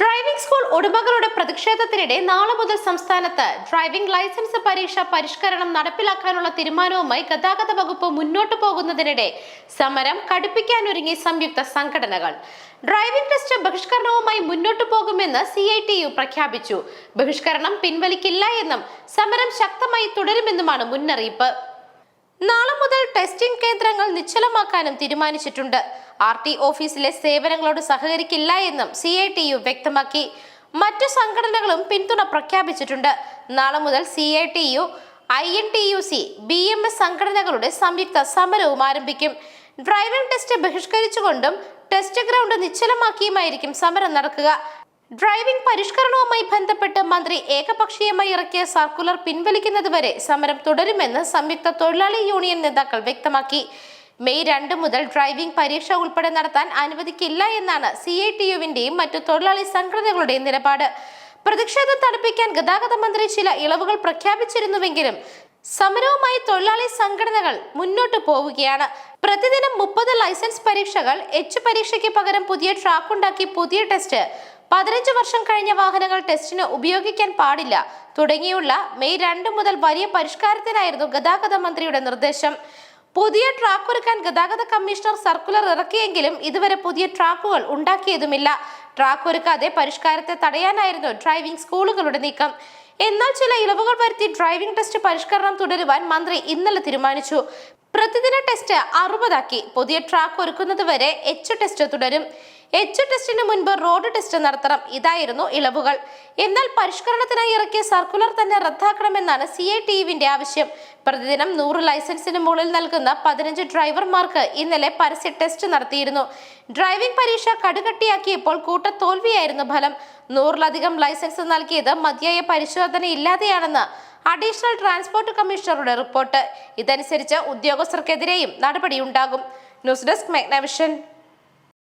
Driving school ഉടമകളുടെ പ്രതിഷേധത്തിനിടെ നാളെ മുതൽ സംസ്ഥാനത്ത് ഡ്രൈവിംഗ് ലൈസൻസ് പരീക്ഷ പരിഷ്കരണം നടപ്പിലാക്കാനുള്ള തീരുമാനവുമായി ഗതാഗത വകുപ്പ് മുന്നോട്ടു പോകുന്നതിനിടെ സമരം കടുപ്പിക്കാനൊരുങ്ങി സംയുക്ത സംഘടനകൾ. ഡ്രൈവിംഗ് ടെസ്റ്റ് ബഹിഷ്കരണവുമായി മുന്നോട്ടു പോകുമെന്ന് സി ഐ ടി യു പ്രഖ്യാപിച്ചു. ബഹിഷ്കരണം പിൻവലിക്കില്ല എന്നും സമരം ശക്തമായി തുടരുമെന്നുമാണ് മുന്നറിയിപ്പ്. നാളെ മുതൽ ടെസ്റ്റിംഗ് കേന്ദ്രങ്ങൾ നിശ്ചലമാക്കാനും തീരുമാനിച്ചിട്ടുണ്ട്. ആർ ടി ഓഫീസിലെ സേവനങ്ങളോട് സഹകരിക്കില്ല എന്നും സി ഐ ടി യു വ്യക്തമാക്കി. മറ്റു സംഘടനകളും പിന്തുണ പ്രഖ്യാപിച്ചിട്ടുണ്ട്. നാളെ മുതൽ C I T U I N T U C B M S സംഘടനകളുടെ സംയുക്ത സമരവും ആരംഭിക്കും. ഡ്രൈവിംഗ് ടെസ്റ്റ് ബഹിഷ്കരിച്ചുകൊണ്ടും ടെസ്റ്റ് ഗ്രൗണ്ട് നിശ്ചലമാക്കിയുമായിരിക്കും സമരം നടക്കുക. ഡ്രൈവിംഗ് പരിഷ്കരണവുമായി ബന്ധപ്പെട്ട് മന്ത്രി ഏകപക്ഷീയമായി ഇറക്കിയ സർക്കുലർ പിൻവലിക്കുന്നതുവരെ സമരം തുടരുമെന്ന് സംയുക്ത തൊഴിലാളി യൂണിയൻ നേതാക്കൾ വ്യക്തമാക്കി. മെയ് രണ്ട് മുതൽ ഡ്രൈവിംഗ് പരീക്ഷ ഉൾപ്പെടെ നടത്താൻ അനുവദിക്കില്ല എന്നാണ് സി ഐ ടി യുവിന്റെയും മറ്റു തൊഴിലാളി സംഘടനകളുടെയും നിലപാട്. പ്രതിഷേധം തണുപ്പിക്കാൻ ഗതാഗത മന്ത്രി ചില ഇളവുകൾ പ്രഖ്യാപിച്ചിരുന്നുവെങ്കിലും സമരവുമായി തൊഴിലാളി സംഘടനകൾ മുന്നോട്ട് പോവുകയാണ്. പ്രതിദിനം മുപ്പത് ലൈസൻസ് പരീക്ഷകൾ എച്ച് പരീക്ഷയ്ക്ക് പകരം പുതിയ ട്രാക്ക് ഉണ്ടാക്കി പുതിയ ടെസ്റ്റ് പതിനഞ്ച് വർഷം കഴിഞ്ഞ വാഹനങ്ങൾ ടെസ്റ്റിന് ഉപയോഗിക്കാൻ പാടില്ല. തുടങ്ങിയുള്ള മെയ് രണ്ട് മുതൽ വലിയ പരിഷ്കാരത്തിനായിരുന്നു ഗതാഗത മന്ത്രിയുടെ നിർദ്ദേശം. പുതിയ ട്രാക്ക് ഒരുക്കാൻ ഗതാഗത കമ്മീഷണർ സർക്കുലർ ഇറക്കിയെങ്കിലും ഇതുവരെ പുതിയ ട്രാക്കുകൾ ഉണ്ടാക്കിയതുമില്ല. ട്രാക്ക് ഒരുക്കാതെ പരിഷ്കാരത്തെ തടയാനായിരുന്നു ഡ്രൈവിംഗ് സ്കൂളുകളുടെ നീക്കം. എന്നാൽ ചില ഇളവുകൾ വരുത്തി ഡ്രൈവിംഗ് ടെസ്റ്റ് പരിഷ്കരണം തുടരുവാൻ മന്ത്രി ഇന്നലെ തീരുമാനിച്ചു. പ്രതിദിന ടെസ്റ്റ് അറുപതാക്കി. പുതിയ ട്രാക്ക് ഒരുക്കുന്നതുവരെ എച്ച് ടെസ്റ്റ് തുടരും. എച്ച് ടെസ്റ്റിന് മുൻപ് റോഡ് ടെസ്റ്റ് നടത്തണം. ഇതായിരുന്നു ഇളവുകൾ. എന്നാൽ പരിഷ്കരണത്തിനായി ഇറക്കിയ സർക്കുലർ തന്നെ റദ്ദാക്കണമെന്നാണ് സി എ ടി യുവിന്റെ ആവശ്യം. പ്രതിദിനം നൂറ് ലൈസൻസിന് മുകളിൽ നൽകുന്ന പതിനഞ്ച് ഡ്രൈവർമാർക്ക് ഇന്നലെ പരസ്യ ടെസ്റ്റ് നടത്തിയിരുന്നു. ഡ്രൈവിംഗ് പരീക്ഷ കടുകട്ടിയാക്കിയപ്പോൾ കൂട്ട തോൽവിയായിരുന്നു ഫലം. നൂറിലധികം ലൈസൻസ് നൽകിയത് മതിയായ പരിശോധന ഇല്ലാതെയാണെന്ന് അഡീഷണൽ ട്രാൻസ്പോർട്ട് കമ്മീഷണറുടെ റിപ്പോർട്ട്. ഇതനുസരിച്ച് ഉദ്യോഗസ്ഥർക്കെതിരെയും നടപടിയുണ്ടാകും. News desk മെഗ്നവിഷൻ